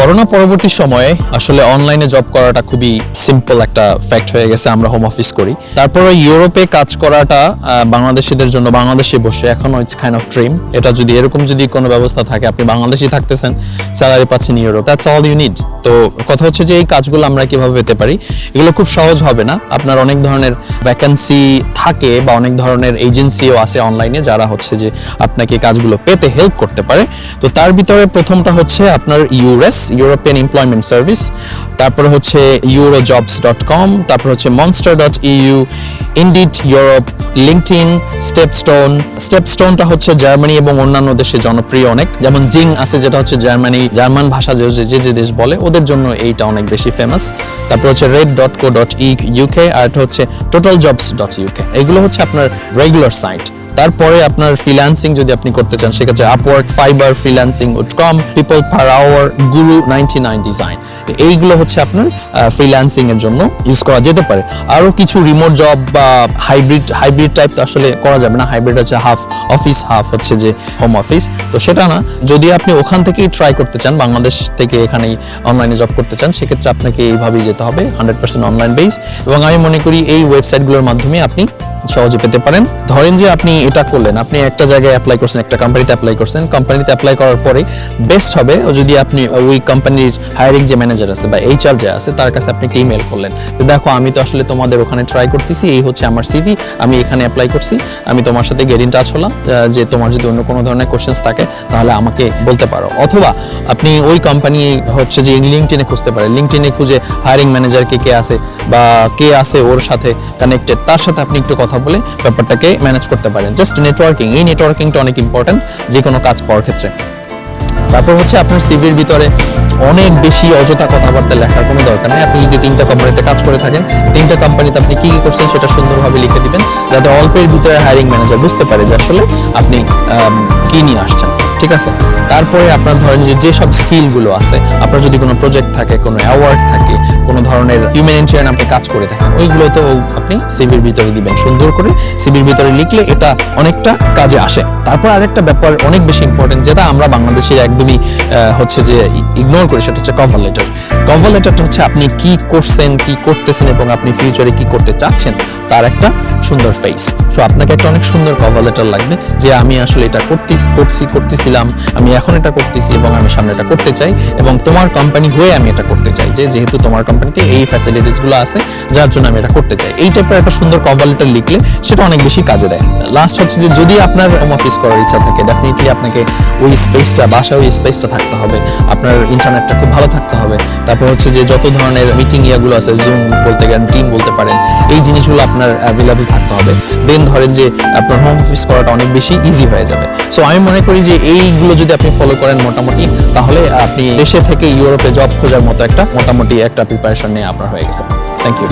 Corona পরবর্তী সময়ে আসলে অনলাইনে জব করাটা খুবই সিম্পল একটা ফ্যাক্ট হয়ে গেছে, আমরা হোম অফিস করি। তারপরে ইউরোপে কাজ করাটা বাংলাদেশিদের জন্য বাংলাদেশে বসে এখনও ইটস কাইন্ড অফ ড্রিম এটা যদি, এরকম যদি কোনো ব্যবস্থা থাকে, আপনি বাংলাদেশি থাকতেছেন স্যালারি পাচ্ছেন Europe that's all you need তো কথা হচ্ছে যে, এই কাজগুলো আমরা কীভাবে পেতে পারি, এগুলো খুব সহজ হবে না। আপনার অনেক ধরনের ভ্যাকেন্সি থাকে বা অনেক ধরনের এজেন্সিও আছে অনলাইনে যারা হচ্ছে যে আপনাকে কাজগুলো পেতে হেল্প করতে পারে। তো তার ভিতরে প্রথমটা হচ্ছে আপনার ইউএস ইউরোপিয়ান এমপ্লয়মেন্ট সার্ভিস তারপর হচ্ছে ইউরো জবস ডট কম তারপর হচ্ছে Monster dot EU Indeed Europe LinkedIn StepStone স্টেপস্টোনটা হচ্ছে জার্মানি এবং অন্যান্য দেশে জনপ্রিয় অনেক, যেমন জিং আছে যেটা হচ্ছে জার্মানি জার্মান ভাষা যে যে- যে দেশ বলে, ওদের জন্য এইটা অনেক বেশি ফেমাস তারপর হচ্ছে Reed dot co dot UK আর এটা হচ্ছে টোটাল জবস ডট ইউকে এগুলো হচ্ছে আপনার রেগুলার সাইট তারপরে আপনার ফ্রিল্যান্সিং যদি আপনি করতে চান, সেক্ষেত্রে Upwork Fiverr freelancing dot com people per hour Guru ninety nine design এইগুলো হচ্ছে আপনার ফ্রিল্যান্সিং এর জন্য ইউজ করা যেতে পারে। আরও কিছু রিমোট জব বা হাইব্রিড হাইব্রিড টাইপ তো আসলে করা যাবে না। হাইব্রিড হচ্ছে হাফ অফিস হাফ হচ্ছে যে হোম অফিস তো সেটা না, যদি আপনি ওখান থেকেই ট্রাই করতে চান, বাংলাদেশ থেকে এখানেই অনলাইনে জব করতে চান, সেক্ষেত্রে আপনাকে এইভাবেই যেতে হবে হান্ড্রেড পার্সেন্ট অনলাইন বেস এবং আমি মনে করি এই ওয়েবসাইটগুলোর মাধ্যমে আপনি সহজে পেতে পারেন। ধরেন যে আপনি এটা করলেন, আপনি একটা জায়গায় অ্যাপ্লাই করছেন, একটা কোম্পানিতে অ্যাপ্লাই করছেন কোম্পানিতে অ্যাপ্লাই করার পরে বেস্ট হবে যদি আপনি ওই কোম্পানির হায়ারিং যে ম্যানেজার আছে বা এইচআর যে আছে, তার কাছে আপনি একটা ইমেল করলেন যে, দেখো, আমি তো আসলে তোমাদের ওখানে ট্রাই করতেছি, এই হচ্ছে আমার সিভি আমি এখানে অ্যাপ্লাই করছি, আমি তোমার সাথে গেট ইন টাচ হলাম যে তোমার যদি অন্য কোনো ধরনের কোশ্চেন্স থাকে, তাহলে আমাকে বলতে পারো। অথবা আপনি ওই কোম্পানি হচ্ছে যে লিঙ্কটিনে খুঁজতে পারেন। লিঙ্কটিনে খুঁজে হায়ারিং ম্যানেজার কে কে আছে বা কে আছে ওর সাথে কানেক্টেড তার সাথে আপনি একটু কথা বলে ব্যাপারটাকে ম্যানেজ করতে পারেন। জাস্ট নেটওয়ার্কিং এই নেটওয়ার্কিংটা অনেক ইম্পর্টেন্ট যে কোনো কাজ পাওয়ার ক্ষেত্রে। তারপর হচ্ছে আপনার সিভির ভিতরে অনেক বেশি অযথা কথাবার্তা লেখার কোনো দরকার নেই। আপনি যদি তিনটা কোম্পানিতে কাজ করে থাকেন, তিনটা কোম্পানিতে আপনি কি কি করছেন সেটা সুন্দরভাবে লিখে দিবেন, যাতে অল্পের ভিতরে হায়ারিং ম্যানেজার বুঝতে পারে যে আসলে আপনি কি নিয়ে আসছেন। ঠিক আছে? তারপরে আপনার ধরেন যে যেসব স্কিলগুলো আছে, আপনার যদি কোনো প্রজেক্ট থাকে, কোনো অ্যাওয়ার্ড থাকে, কোনো ধরনের হিউম্যানিটেরিয়ান আপনি কাজ করে থাকেন ওইগুলো তো আপনি সিভির ভিতরে দিবেন সুন্দর করে। সিভির ভিতরে লিখলে এটা অনেকটা কাজে আসে। তারপর আরেকটা ব্যাপার অনেক বেশি ইম্পর্টেন্ট যেটা আমরা বাংলাদেশে একদমই হচ্ছে যে ইগনোর করি, সেটা হচ্ছে কভার লেটার কভার লেটারটা হচ্ছে আপনি কি করছেন, কি করতেছেন এবং আপনি ফিউচারে কি করতে চাচ্ছেন, তার একটা সুন্দর ফেস তো আপনাকে একটা অনেক সুন্দর কভার লেটার লাগবে যে, আমি আসলে এটা করতে করছি করতেছিলাম আমি এখন এটা করতেছি এবং আমি সামনে এটা করতে চাই এবং তোমার কোম্পানি হয়ে আমি এটা করতে চাই যে যেহেতু তোমার কোম্পানিতে এই ফ্যাসিলিটিসগুলো আছে, যার জন্য আমি এটা করতে চাই। এই টাইপের একটা সুন্দর কভার লেটার লিখলে সেটা অনেক বেশি কাজে দেয়। লাস্ট হচ্ছে যে যদি আপনার হোম অফিস করার ইচ্ছা থাকে ডেফিনেটলি আপনাকে ওই স্পেসটা বাসায় ওই স্পেসটা থাকতে হবে। আপনার ইন্টারনেটটা খুব ভালো থাকতে হবে। তারপর হচ্ছে যে যত ধরনের মিটিং ইয়াগুলো আছে জুম বলতে গেলেন টিম বলতে পারেন, এই জিনিসগুলো আপনার অ্যাভেলেবল থাকতে হবে। দেন ধরেন যে আপনার হোম অফিস করাটা অনেক বেশি ইজি হয়ে যাবে। সো আমি মনে করি যে এইগুলো যদি আপনি ফলো করেন মোটামুটি, তাহলে আপনি দেশে থেকে ইউরোপে জব খোঁজার মতো একটা মোটামুটি একটা প্রিপারেশন নিয়ে আপনার হয়ে গেছে। Thank you